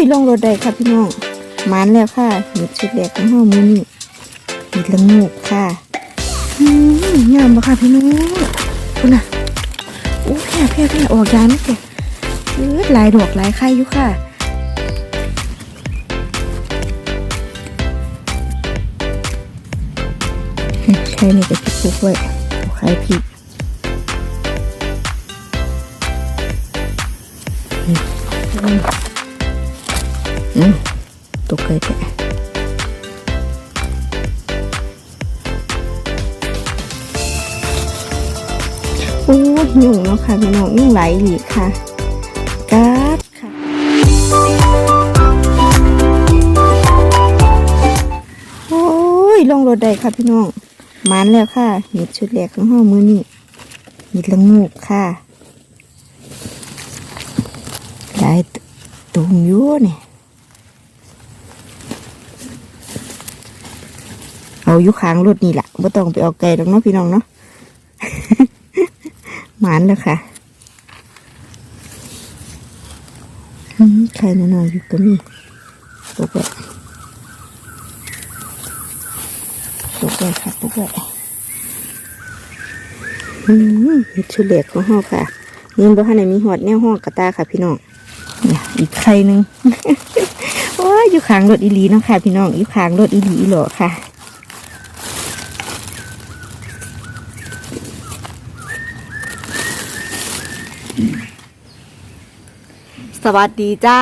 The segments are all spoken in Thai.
ยลงรถได้ค่ะพี่น้องมันแล้วค่ะเห็ดชุดแรกของเฮามือนี้เห็ดละงูกค่ะงามบ่ค่ะพี่น้องคุณน่ะโอ้แพ่แพ่แพ่ออกยานนี่แกเออหลายดอกหลายไข่อยู่ค่ะไข่นี่ก็จะปลูกไว้ไข่พริก อืมตกเลยแกโอ้ยุ่งเนาะค่ะพี่น้องยุ่งไหลอีกค่ะกัดค่ะ โอ้ยลงรถได้ค่ะพี่น้องมันแล้วค่ะเห็ดชุดแรกของห้องมือนี่เห็ดละงูกค่ะหลายตุ่มยู่เนี่ย อาอยู่ค้างรถนี่แหละไม่ต้องไปเอาไกลหรอกเนาะพี่น้องเนาะหมานแล้วค่ะอืมใครน้อยๆอยู่ก็มีปกไว้ปกไว้ค่ะปกไว้อืมเห็ดชุดเหล็กของห้อค่ะนี่บ่ทันไหนมีหอดแนวห้องกระตาค่ะพี่น้องเนี่ยอีกใครหนึ่งโอ้ยอยู่ค้างรถอีหลีเนาะค่ะ พี่น้องอยู่ค้างรถอีหลีหล่อค่ะ สวัสดีจ้า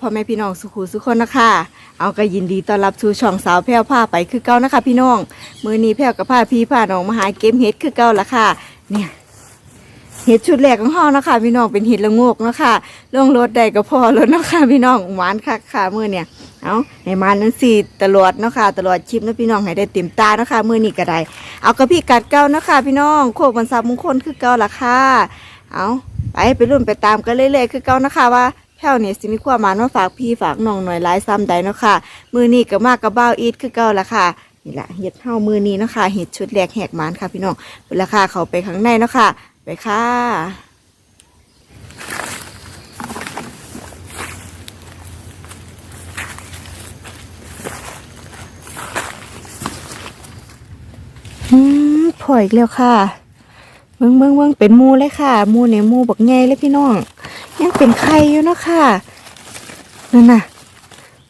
พ่อแม่พี่น้องสุขุสุขคนนะคะ เอาก็ยินดีต้อนรับสู่ช่องสาวแพรวผ้าไปคือเก้านะคะ พี่น้องมือนี้แพรวกับผ้าพี่ผ้าน้องมาหาเกมเฮ็ดคือเก้าละค่ะ เนี่ยเฮ็ดชุดแรกของห้องนะคะพี่น้องเป็นเฮ็ดละงกนะคะลงรถได้ก็พอแล้วเนะคะพี่น้องหวานคักค่ะมือเนี่ยเอาให้มานั้นสิตลอดนะคะตลอดชิปนะพี่น้องให้ได้เต็มตานะคะมือนี้ก็ได้เอากระพี่กัดเก้านะคะพี่น้องโคกบรรซามงคลคือเก้าละค่ะเอา ไปไปรุ่นไปตามกันเรื่อยๆ คือเก่านะคะว่าแพ้วเนี่ยสิมีความหมายมาฝากพี่ฝากน้องหน่อยหลายซ้ำใดเนาะค่ะ มือนี้ก็มากกับเบ้าอีทคือเก่าละค่ะนี่แหละเห็ดเท่ามือนี้เนาะคะเห็ดชุดแรกแหกหมานค่ะพี่น้องเวลาค่ะเขาไปข้างในเนาะค่ะ ไปค่ะอืมพออีกแล้วค่ะ เบิ่งเบิ่งเบิ่งเป็นมูเลยค่ะ มูเนี่ยมูบักใหญ่เลยพี่น้อง ยังเป็นไข่อยู่เนาะค่ะนั่นน่ะ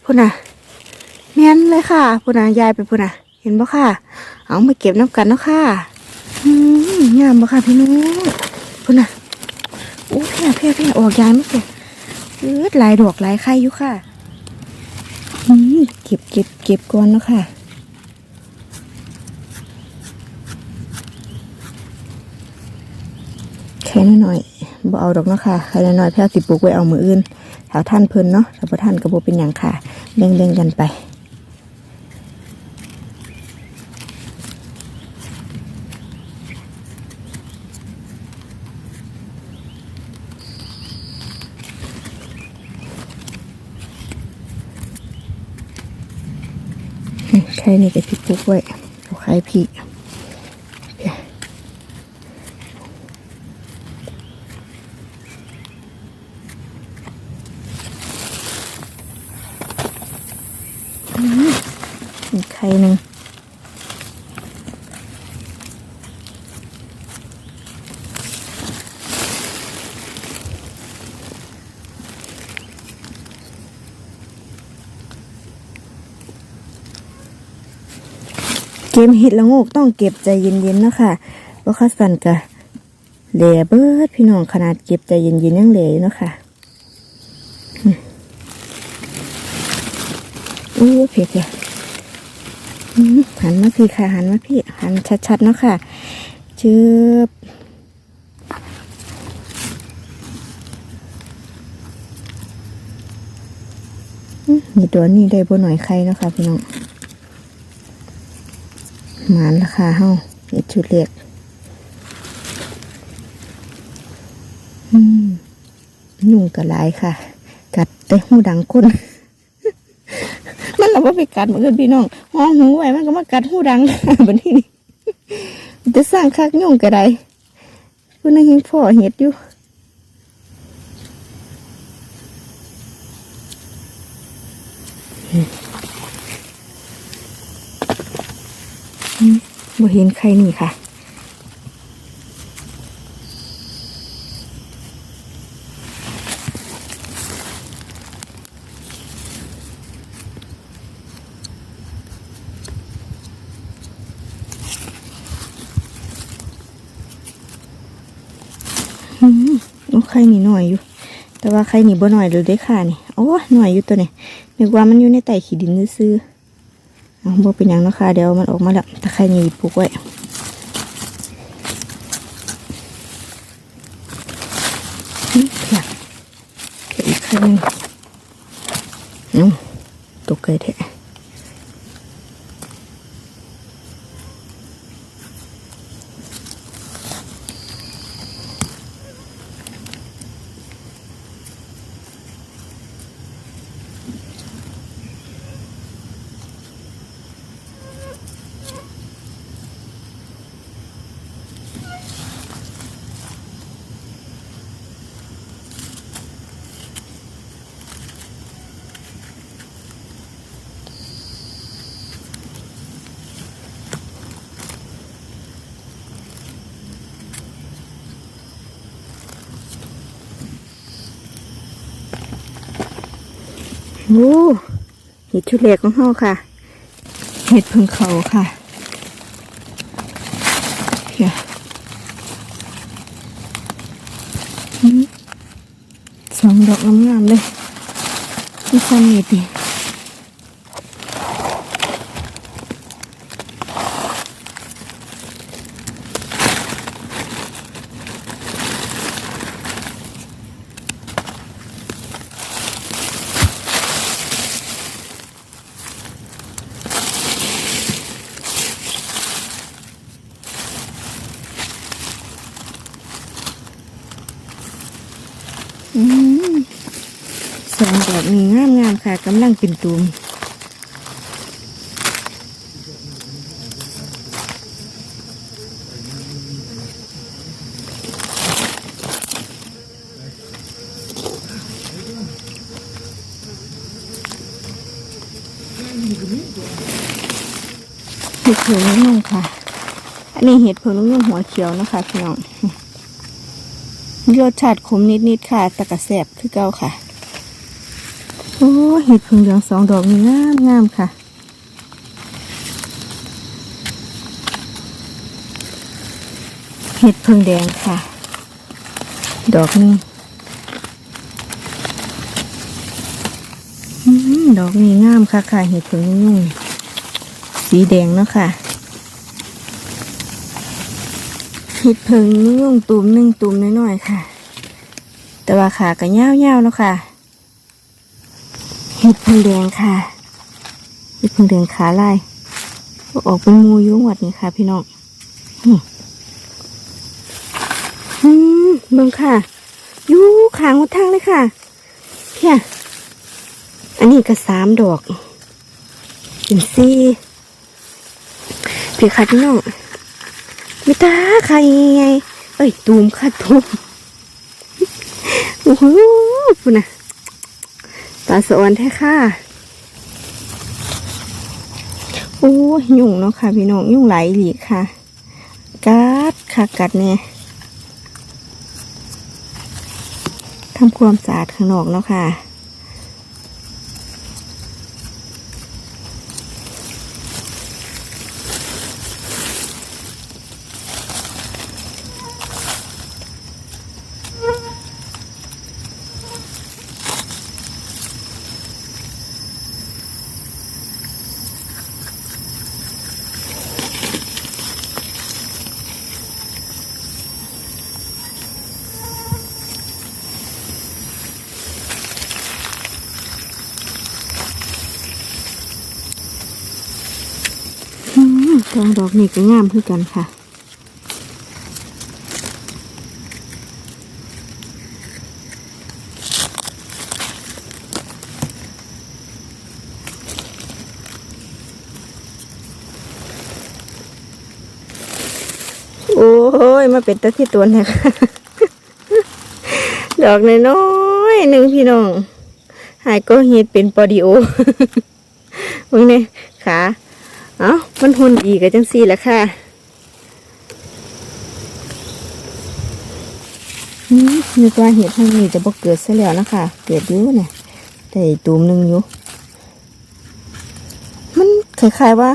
พุ่นน่ะแม่นเลยค่ะพุ่นน่ะยายไปพุ่นน่ะ เห็นบ่ค่ะ เอามาเก็บน้ำกันเนาะค่ะอืมงามบ่ค่ะพี่น้องพุ่นน่ะโอ้เพี้ยเพี้ยเพี้ยออกยายไม่เก็บเออหลายดอกหลายไข่อยู่ค่ะอืมเก็บเก็บเก็บก่อนเนาะค่ะ ค่น้อยๆบ่เอาดอกเนาะค่ะแค่น้อยๆแพ้วสิปลูกไว้เอามืออื่นแถวท่านเพิ่นเนาะถ้าบ่ท่านก็บ่เป็นหยังค่ะแบ่งๆกันไปใช่นี่ก็สิปลูกไว้เอาขายพี่ ข่หนึ่งเกมเห็ดละโงกต้องเก็บใจเย็นๆเนาะค่ะเพราะข้าสันกะเหล่เบิดพี่น้องขนาดเก็บใจเย็นๆยังเหล่อยู่เนาะค่ะอู้เผ็ดเลยอืม หันมาพี่ค่ะ หันมาพี่ หันชัดๆเนาะค่ะ จืบมีตัวนี้ได้บ่หน่อยใครเนาะค่ะพี่น้องหมานราคาเฮาเฮ็ดชุดเล็กอืมยุ่งกระลายค่ะ กัดแต่หูดังก้นมันเราว่าไปกัดเหมือนกันพี่น้อง ห้องหูไว้มันก็มากัดหูดังแบบนี้นี่จะสร้างคักยุ่งกระไดเพื่อนยังพ่อเห็ดอยู่บ่เห็นใครนี่ค่ะ อืมโอ้ ไข่นี่หน่อยอยู่ แต่ว่าไข่นี่บ่หน่อยเลยได้ค่ะนี่โอ้หน่อยอยู่ตัวนี่นึกว่ามันอยู่ในไตขี้ดินซื่อๆเอาบ่เป็นหยังนะค่ะเดี๋ยวมันออกมาแล้วแต่ไข่นี่ปลูกไว้อืมเพียกยกอีกไข่นึงตกไก่แท้ โอ้เห็ดชุดแรกของเฮาค่ะ เห็ดพึ่งเขาค่ะเฮียสองดอกงามๆเลยมีความเม็ดดี อืมสองดอกนี้ งามงามค่ะกำลังเป็นตูมเห็ดเผือกนุ่งค่ะ อันนี้เห็ดเผือกนุ่งหัวเขียวนะคะพี่น้องรสชาติขมนิดๆค่ะต่กะแสบคือเก่าค่ะ โอ้เห็ดพึ่งเหลืองสองดอกนี่งามงามค่ะ เห็ดพึ่งแดงค่ะ ดอกนี้ดอกนี้งามค่ะค่ะเห็ดพึ่งนุ่งสีแดงเนาะค่ะเห็ดเพิงนุ่งตุ่มหนึ่งตุ่มน้อยๆค่ะ แต่ว่าขาก็ยาวๆแล้วค่ะ เห็ดเพิงแดงค่ะ เห็ดเพิงแดงขาลายออกเป็นมูยุ่งวัดนี่ค่ะ พี่น้องอืมอืมเบิ่งค่ะ อยู่ขางหมดทางเลยค่ะเพียอันนี้ก็สามดอกเป็นสี่เพียค่ะพี่น้องไม่ตาใครไงเอ้ยตูมค่ะตูมโอ้โหปุ่นน่ะ ตาสะอนแท้ค่ะ โอ้ยุ่งเนาะค่ะ พี่น้องยุ่งไหลหลีค่ะกัดค่ะกัดเนี่ยทำความสะอาดข้างนอกเนาะค่ะ อืมด อกดอกนี่ก็งามคือกันค่ะโอ้ย มาเป็นตะที่ตัวเนี่ยค่ะดอกน้อยๆหนึ่งพี่น้อง หายก็เฮ็ดเป็นปอดิโอเบิ่งเนี่ยขา เอ้ามันหุ่นดีกับจังซี่แหละค่ะอืมนึกว่าเห็ดทางนี้จะบ่เกิดซะแล้วนะคะ เกิดอยู่เนี่ยแต่ตูมหนึ่งอยู่ มันคล้ายๆว่า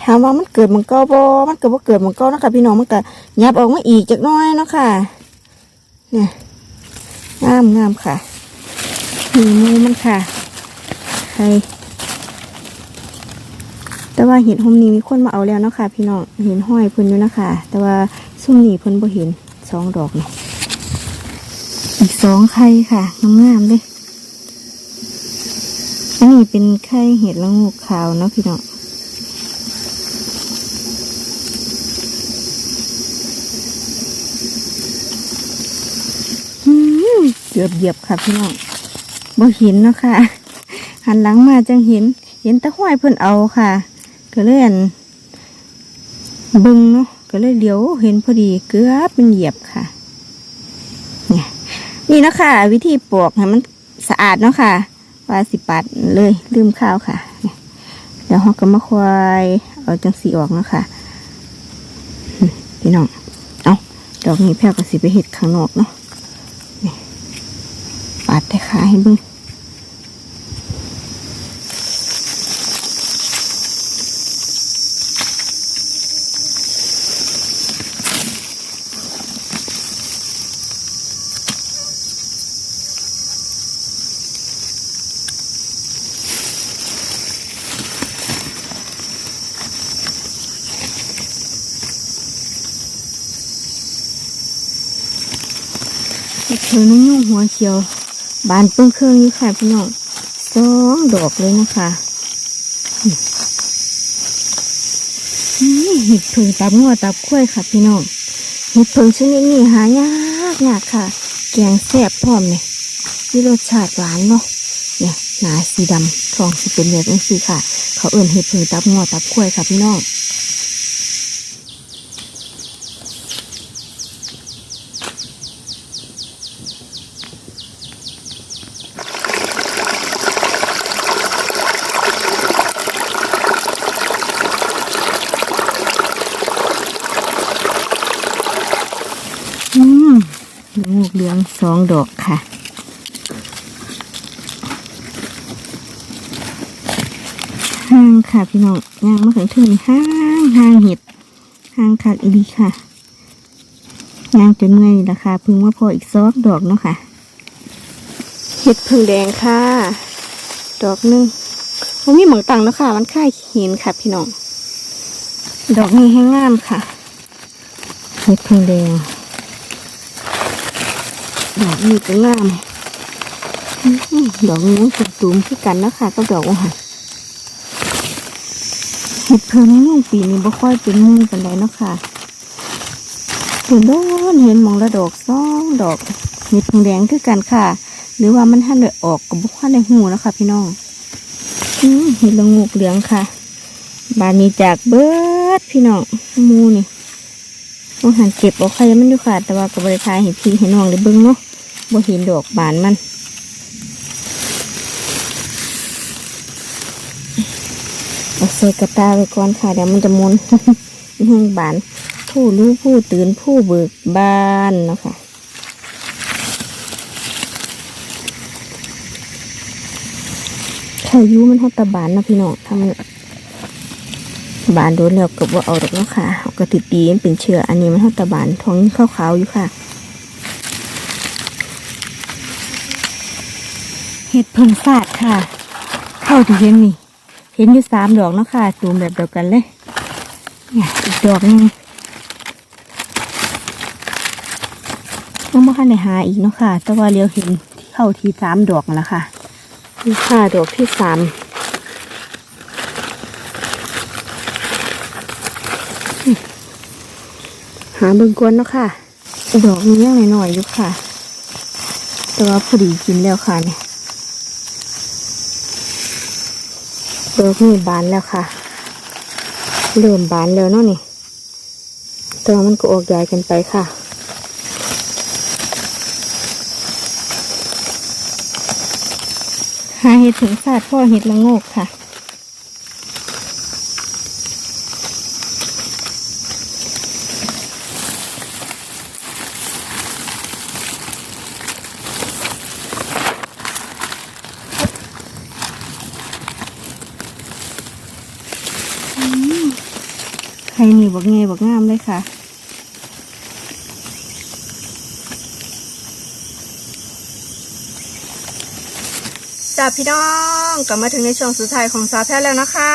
ถามว่ามันเกิดมันก็บ่มันเก็บ่เกิดมันก็นะคะพี่น้องมันก็ยับออกมาอีกจักน้อยเนาะค่ะ เนี่ยงามงามค่ะนี่มือมันค่ะใคร แต่ว่าเห็ดหอมนี้มีคนมาเอาแล้วเนาะค่ะพี่น้องเห็นห้อยเพิ่นอยู่นะคะแต่ว่าซุ่มนี้เพิ่นบ่เห็นสองดอกเนี่ยอีกสองไข่ค่ะงามๆเลยอันนี้เป็นไข่เห็ดละงูขาวเนาะพี่น้องเกือบเหยียบค่ะพี่น้องบ่เห็นเนาะค่ะ หันหลังมาจังเห็น เห็นตะห้อยเพิ่นเอาค่ะ ก็เลยอันบึงเนาะก็เลยเลี้ยวเห็นพอดีเกือบเป็นเหยียบค่ะเนี่ยนี่นะค่ะ วิธีปอกให้มันสะอาดเนาะค่ะว่าสิปัดเลยลืมข้าวค่ะเดี๋ยวเราก็มาควายเอาจังสีออกเนาะค่ะพี่น้องเอาดอกนี้แพ้วก็สิไปเห็ดข้างนอกเนาะปาดแต่ขาให้บิ่ง เธอนุ่งยุ่งหัวเขียว บานเปิ้งเครื่องอยู่ค่ะพี่น้องสองดอกเลยนะคะอืมเห็ดเพิงตับงัวตับข้วยค่ะพี่น้องเห็ดเพิงชนิดนี้หายากยากค่ะ แกงแซ่บพร้อมเนี่ยที่รสชาติหวานเนาะเนี่ยหนาสีดำทองสีเป็นแบบนี้สิค่ะ เขาเอิ่นเห็ดเพิงตับงัวตับข้วยค่ะพี่น้อง อืมลูกเหลื องสองดอกค่ะ ห้างค่ะพี่น้องย่างมาถึงถึงห้างห้างเห็ดห้างคักอีดีค่ะย่างจนเมื่อยราคาพึ่งว่าพออีกซอกดอกเนาะค่ะเห็ดพึ่งแดงค่ะ ดอกหนึงมันมีหมองตังเนาะค่ะ มันค่ายเห็นค่ะ พี่น้อง ดอกนี้ให้งามค่ะเห็ดพึ่งแดง ดอกนี้ก็งามดอกนี้ต้องตูมๆคือกันนะคะก็ดอกว่าหันเห็ดเพิ่มในนุ่งปีนี้บ่ค่อยเป็นมู่กันเลยนะคะเห็นโดนเห็นมองละดอกสองดอกเห็ดเพิ่งแดงคือกันค่ะ หรือว่ามันท่านเลยออกกับบุคคลในหูแล้วค่ะพี่น้องอืมเห็ดละงูกเหลืองค่ะ บานนี้จากเบิดพี่น้องมูนี่ ว่าหันเก็บเอาใครมันอยู่ค่ะแต่ว่ากับบริทายเห็นพี่เห็นน้องเลยเบิ้งเนาะบ่เห็นดอกบานมันเอาใส่กระตาไว้ก่อนค่ะเดี๋ยวมันจะมนแห้งบาน ผู้รู้ผู้ตื่นผู้เบิกบานเนาะค่ะใครอยุมันเท่าตะบานนะพี่น้องทำมัน บานโดนแล้วกับว่าเอาดอกเนาะค่ะเอากระติดดีมันเป็นเชื้ออันนี้มันเท่าตะบานท้องขาวๆอยู่ค่ะเห็ดเพิ่งฟาดค่ะเข้าที่เห็นนี่เห็นอยู่สามดอกเนาะค่ะตูมแบบเดียวกันเลยเนี่ยอีกดอกหนึงยังไม่คันได้หาอีกเนาะค่ะ แต่ว่าเลี้ยวเห็นที่เข้าที่สามดอกนั่นแหล้วค่ะนี่ค่ะดอกที่สาม หาเบิ่งกวนเนาะค่ะดอกนี้ยังหน่อยๆอยู่ค่ะ แต่ว่าพอดีกินแล้วค่ะเนี่ยดอกนี้บานแล้วค่ะ เริ่มบานแล้วเนาะนี่แต่ว่ามันก็ออกใหญ่กันไปค่ะหาเห็ดถึงศาสตร์พ่อเห็ดละโงกค่ะ ใครนี่บอกไงบอกงามเลยค่ะจ้าพี่น้องกลับมาถึงในช่วงสุดท้ายของสาแพทย์แล้วนะคะ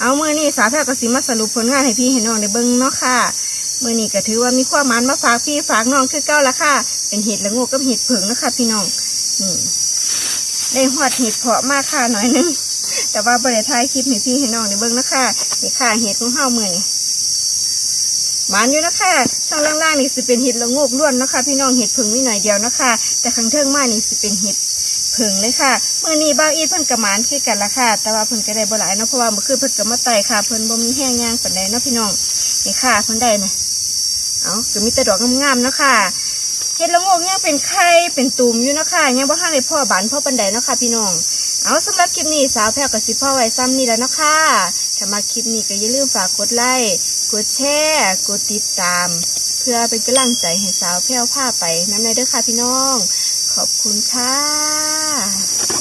เอามือนี่สาแพทย์กสิมาสรุปผลงานให้พี่เห็นน้องในเบิ้งเนาะค่ะมือนี่ก็ถือว่ามีความมันมาฝากพี่ฝากน้องคือเก้าละค่ะ เป็นเห็ดละงกกับเห็ดเผิงนะคะพี่น้องนี่ได้หอดเห็ดเพาะมากค่ะหน่อยนึงแต่ว่าบริท้ายคลิปให้พี่ให้น้องในเบิ้งนะคะนี่ค่ะเห็ดของเฮามือนี่ หมันอยู่นะคะช่องล่างๆนี่สิเป็นเห็ดละงกล้วนนะคะ พี่น้องเห็ดเผิงนิดหน่อยเดียวนะคะ แต่ข้างเทิงมานี่สิเป็นเห็ดเพิ่งเลยค่ะเมื่อนี้บ้าอีเพิ่นกระหมานคือกันละค่ะ แต่ว่าเพิ่นก็ได้บ่หลายเนาะเพราะว่าเมื่อคืนเพิ่นก็มาไต่ค่ะเพิ่นบ่มีแห้งย่างปานใดเนาะพี่น้องนี่ค่ะเพิ่นได้นะเอาก็มีแต่ดอกงามๆเนาะค่ะเฮ็ดละงกยังเป็นไข่เป็นตุ่มอยู่เนาะค่ะยังบ่ทันได้พ่อบานพ่อปานใดเนาะค่ะพี่น้องเอาสำหรับคลิปนี้สาวแพรก็สิพ่อไว้ซ้ำนี่แล้วเนาะค่ะถ้ามาคลิปนี้ก็อย่าลืมฝากกดไลค์ กดแชร์กดติดตาม เพื่อเป็นกำลังใจให้สาวแพ้วผ้าไปน้ำในเด้อค่ะพี่น้อง ขอบคุณค่ะ